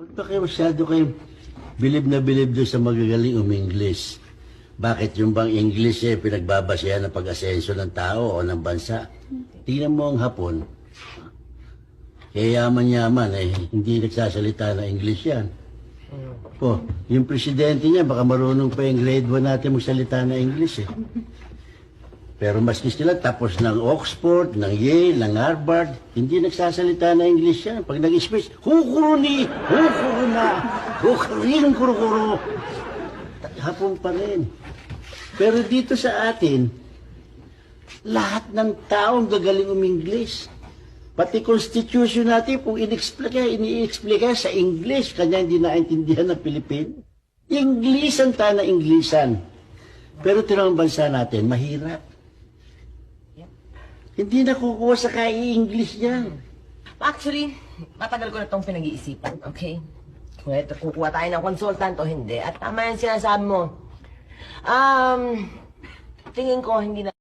Huwag pa kayo masyado kayo bilib na bilib doon sa magagaling umingles. Bakit yung bang English eh pinagbabasehan ng pag-asenso ng tao o ng bansa? Tingnan mo ang hapon. Kaya yaman-yaman eh, hindi nagsasalita ng English yan. Po, yung presidente niya, baka marunong pa yung grade 1 natin magsalita ng English eh. Pero maski sila tapos ng Oxford, ng Yale, ng Harvard, hindi nagsasalita na English yan. Pag nag-speech, hukuro ni, hukuro na, hukurin kuro-kuro. Hapon pa rin. Pero dito sa atin, lahat ng taong gagaling umingles. Pati constitution natin, kung in-explica, ini-explica sa English, kanya hindi naintindihan ng Pilipino. English ang tana Inglesan. Pero tinawang bansa natin, mahirap. Hindi na kukuha sa kai-English yan. Actually, matagal ko na itong pinag-iisipan, okay? Kung ito, kukuha tayo ng consultant o hindi. At tama yung sinasabi mo. Um, tingin ko hindi na